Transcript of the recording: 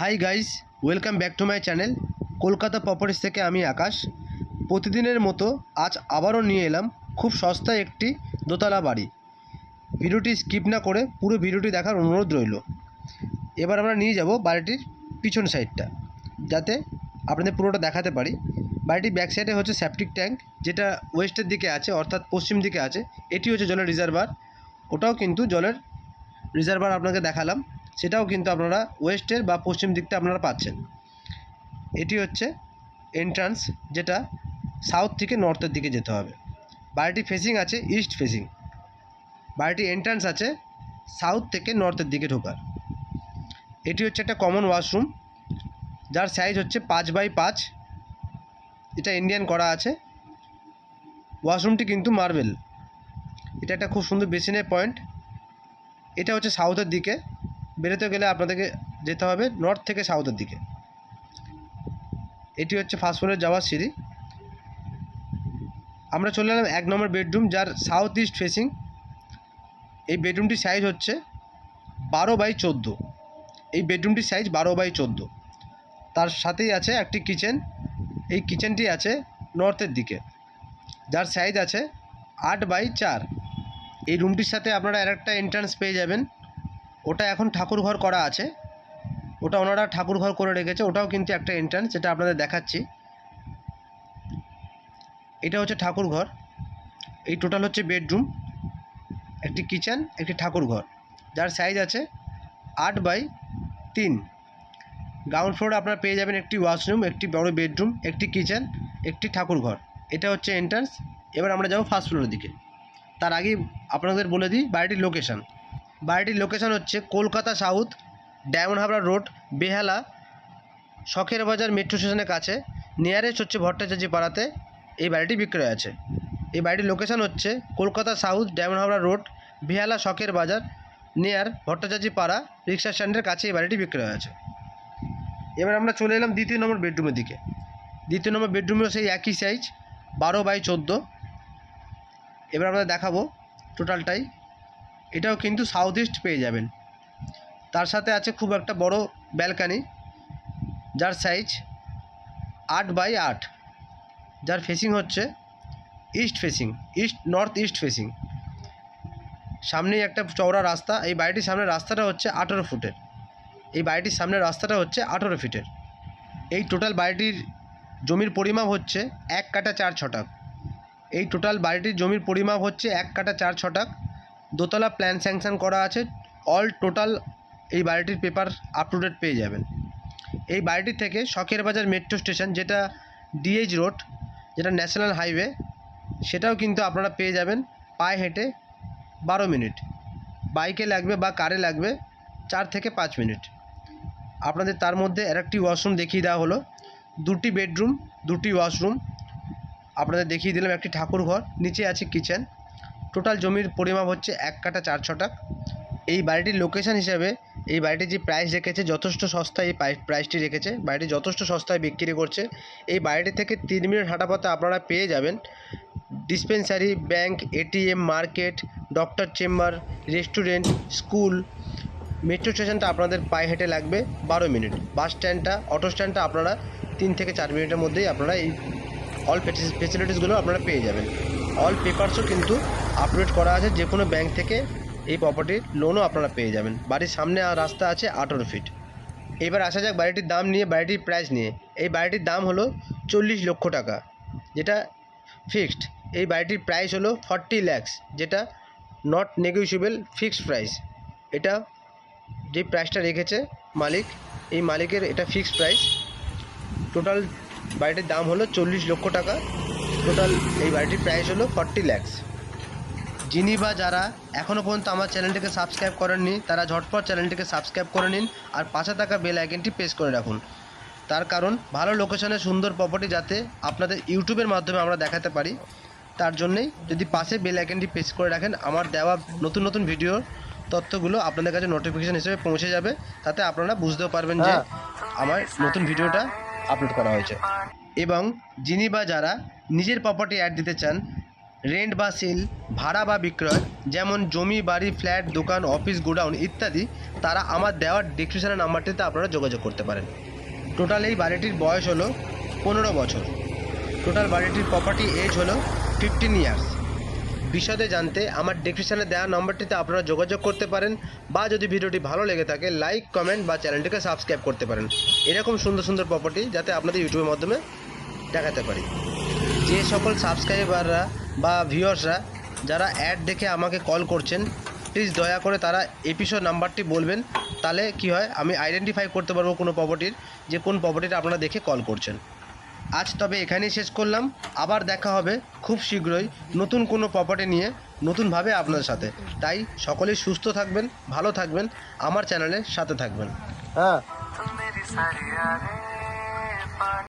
Hi guys welcome back to my channel Kolkata properties থেকে আমি আকাশ। প্রতিদিনের মতো আজ আবারও নিয়ে এলাম খুব সস্তায় একটি দোতলা বাড়ি। ভিডিওটি স্কিপ না করে পুরো ভিডিওটি দেখার অনুরোধ রইল। এবার আমরা নিয়ে যাব বাড়িটির পিছন সাইডটা যাতে আপনাদের পুরোটা দেখাতে পারি। বাড়িটির ব্যাক সাইডে হচ্ছে সেপটিক ট্যাঙ্ক যেটা ওয়েস্টের দিকে আছে, অর্থাৎ পশ্চিম দিকে আছে। এটি হচ্ছে জলের রিজার্ভার ওটাও কিন্তু জলের রিজার্ভার আপনাকে দেখালাম। সেটাও কিন্তু আপনারা ওয়েস্টের বা পশ্চিম দিকটা আপনারা পাচ্ছেন। এটি হচ্ছে এন্ট্রান্স যেটা সাউথ থেকে নর্থের দিকে যেতে হবে। বাড়িটি ফেসিং আছে ইস্ট ফেসিং বাড়িটি এন্ট্রান্স আছে সাউথ থেকে নর্থের দিকে ঢোকার। এটি হচ্ছে একটা কমন ওয়াশরুম যার সাইজ হচ্ছে পাঁচ বাই পাঁচ। এটা ইন্ডিয়ান করা আছে। ওয়াশরুমটি কিন্তু মার্বেল এটা একটা খুব সুন্দর বেসিনের পয়েন্ট এটা হচ্ছে সাউথের দিকে। বেরোতে গেলে আপনাদেরকে যেতে হবে নর্থ থেকে সাউথের দিকে। এটি হচ্ছে ফার্স্ট ফ্লোরে যাওয়ার সিঁড়ি। আমরা চলে এলাম এক নম্বর বেডরুম যার সাউথ ইস্ট ফেসিং এই বেডরুমটির সাইজ হচ্ছে বারো বাই চোদ্দ। এই বেডরুমটির সাইজ বারো বাই চোদ্দ। তার সাথেই আছে একটি কিচেন এই কিচেনটি আছে নর্থের দিকে। যার সাইজ আছে আট বাই চার। এই রুমটির সাথে আপনারা আর একটা এন্ট্রান্স পেয়ে যাবেন। ওটা এখন ঠাকুর ঘর করা আছে। ওটা ওনারা ঠাকুর ঘর করে রেখেছে। ওটাও কিন্তু একটা এন্ট্রান্স যেটা আপনাদের দেখাচ্ছি। এটা হচ্ছে ঠাকুর ঘর এই টোটাল হচ্ছে বেডরুম একটি কিচেন একটি ঠাকুর ঘর যার সাইজ আছে আট বাই তিন। গ্রাউন্ড ফ্লোরে আপনারা পেয়ে যাবেন একটি ওয়াশরুম একটি বড় বেডরুম একটি কিচেন একটি ঠাকুর ঘর এটা হচ্ছে এন্ট্রান্স এবার আমরা যাব ফার্স্ট ফ্লোরের দিকে। তার আগে আপনাদের বলে দিই বাড়িটির লোকেশান বাড়িটির লোকেশান হচ্ছে কলকাতা সাউথ ডায়মন্ড হাবড়া রোড বেহালা, শখের বাজার মেট্রো স্টেশনের কাছে। নিয়ারেস্ট হচ্ছে ভট্টাচার্য পাড়াতে এই বাড়িটি বিক্রয় আছে। এই বাড়িটির লোকেশান হচ্ছে কলকাতা সাউথ ডায়মন্ড হাবড়া রোড বেহালা, শখের বাজার নিয়ার ভট্টাচার্য পাড়া রিক্সা স্ট্যান্ডের কাছে এই বাড়িটি বিক্রয় আছে। এবার আমরা চলে এলাম দ্বিতীয় নম্বর বেডরুমের দিকে। দ্বিতীয় নম্বর বেডরুমেও সেই একই সাইজ বারো বাই চোদ্দ। এবার আমরা দেখাবো টোটালটাই এটাও কিন্তু সাউথ ইস্ট পেয়ে যাবেন। তার সাথে আছে খুব একটা বড় ব্যালকানি যার সাইজ আট বাই আট। যার ফেসিং হচ্ছে east facing east north east facing সামনেই একটা চওড়া রাস্তা, এই বাড়িটির সামনের রাস্তাটা হচ্ছে আঠেরো ফুটের। এই বাড়িটির সামনের রাস্তাটা হচ্ছে আঠেরো ফিটের এই টোটাল বাড়িটির জমির পরিমাপ হচ্ছে এক কাটা চার ছটাক। এই টোটাল বাড়িটির জমির পরিমাপ হচ্ছে এক কাটা চার ছটাক। দোতলা প্ল্যান স্যাংশন করা আছে অল টোটাল এই বাড়িটির পেপার আপ টু ডেট পেয়ে যাবেন। এই বাড়িটির থেকে শখের বাজার মেট্রো স্টেশন যেটা ডিএইচ রোড যেটা ন্যাশনাল হাইওয়ে সেটাও কিন্তু আপনারা পেয়ে যাবেন পায়ে হেঁটে বারো মিনিট। বাইকে লাগবে বা কারে লাগবে চার থেকে পাঁচ মিনিট। আপনাদের তার মধ্যে আরেকটি ওয়াশরুম দেখিয়ে দেওয়া হলো। দুটি বেডরুম দুটি ওয়াশরুম আপনাদের দেখিয়ে দিলাম একটি ঠাকুর ঘর নিচে আছে কিচেন টোটাল জমির পরিমাপ হচ্ছে এক কাটা চার ছটাক। এই বাড়িটির লোকেশান হিসাবে এই বাড়িটির যে প্রাইস রেখেছে, যথেষ্ট সস্তায় এই প্রাইসটি রেখেছে। বাড়িটি যথেষ্ট সস্তায় বিক্রি করছে। এই বাড়িটি থেকে তিন মিনিট হাঁটা পথে আপনারা পেয়ে যাবেন dispensary bank ATM market doctor chamber restaurant school metro স্টেশনটা আপনাদের পায়ে হেঁটে লাগবে বারো মিনিট। বাস স্ট্যান্ডটা অটো স্ট্যান্ডটা আপনারা তিন থেকে চার মিনিটের মধ্যেই আপনারা এই অল ফেসিলিটিসগুলো আপনারা পেয়ে যাবেন। অল পেপারসও কিন্তু আপডেট করা আছে, যে কোনো ব্যাংক থেকে এই প্রপার্টির লোনও আপনারা পেয়ে যাবেন। বাড়ির সামনে আর রাস্তা আছে আঠেরো ফিট এবার আসা যাক বাড়িটির দাম নিয়ে, বাড়িটির প্রাইস নিয়ে। এই বাড়িটির দাম হলো চল্লিশ লক্ষ টাকা, যেটা ফিক্সড এই বাড়িটির প্রাইস হলো ফর্টি ল্যাক্স যেটা নট নেগোসিয়েবল ফিক্সড প্রাইস এটা যে প্রাইসটা রেখেছে মালিক, এই মালিকের এটা ফিক্সড প্রাইস টোটাল বাড়িটির দাম হলো চল্লিশ লক্ষ টাকা। টোটাল এই বাড়িটির প্রাইস হলো ফর্টি ল্যাক্স যিনি বা যারা এখনও পর্যন্ত আমার চ্যানেলটিকে সাবস্ক্রাইব করেননি তারা ঝটপট চ্যানেলটিকে সাবস্ক্রাইব করে নিন আর পাশে থাকা বেল আইকনটি প্রেস করে রাখুন। তার কারণ ভালো লোকেশনে সুন্দর প্রপার্টি যাতে আপনাদের ইউটিউবের মাধ্যমে আমরা দেখাতে পারি। তার জন্যেই যদি পাশে বেল আইকনটি প্রেস করে রাখেন আমার দেওয়া নতুন নতুন ভিডিওর তথ্যগুলো আপনাদের কাছে নোটিফিকেশান হিসেবে পৌঁছে যাবে। তাতে আপনারা বুঝতেও পারবেন যে আমার নতুন ভিডিওটা আপলোড করা হয়েছে। এবং যিনি বা যারা নিজের প্রপার্টি অ্যাড দিতে চান রেন্ট বা সেল, ভাড়া বা বিক্রয়, যেমন জমি, বাড়ি, ফ্ল্যাট, দোকান, অফিস, গোডাউন ইত্যাদি, তারা আমার দেওয়ার ডিসক্রিপশনের নাম্বারটিতে আপনারা যোগাযোগ করতে পারেন। টোটাল এই বাড়িটির বয়স হলো পনেরো বছর। টোটাল বাড়িটির প্রপার্টি এজ হলো ফিফটিন ইয়ার্স বিশদে জানতে আমার ডিসক্রিপশনে দেওয়া নম্বরটিতে আপনারা যোগাযোগ করতে পারেন বা যদি ভিডিওটি ভালো লেগে থাকে লাইক কমেন্ট বা চ্যানেলটিকে সাবস্ক্রাইব করতে পারেন। এরকম সুন্দর সুন্দর প্রপার্টি যাতে আপনাদের ইউটিউবের মাধ্যমে দেখাতে পারি। যে সকল সাবস্ক্রাইবাররা বা ভিউয়ার্সরা যারা অ্যাড দেখে আমাকে কল করছেন প্লিজ দয়া করে তারা এপিসোড নাম্বারটি বলবেন। তাহলে কি হয় আমি আইডেন্টিফাই করতে পারব কোনো প্রপার্টির যে কোন প্রপার্টির আপনারা দেখে কল করছেন। আজ তবে এখানেই শেষ করলাম। আবার দেখা হবে খুব শীঘ্রই নতুন কোনো প্রপার্টি নিয়ে নতুনভাবে আপনার সাথে। তাই সকলেই সুস্থ থাকবেন ভালো থাকবেন আমার চ্যানেলের সাথে থাকবেন। হ্যাঁ।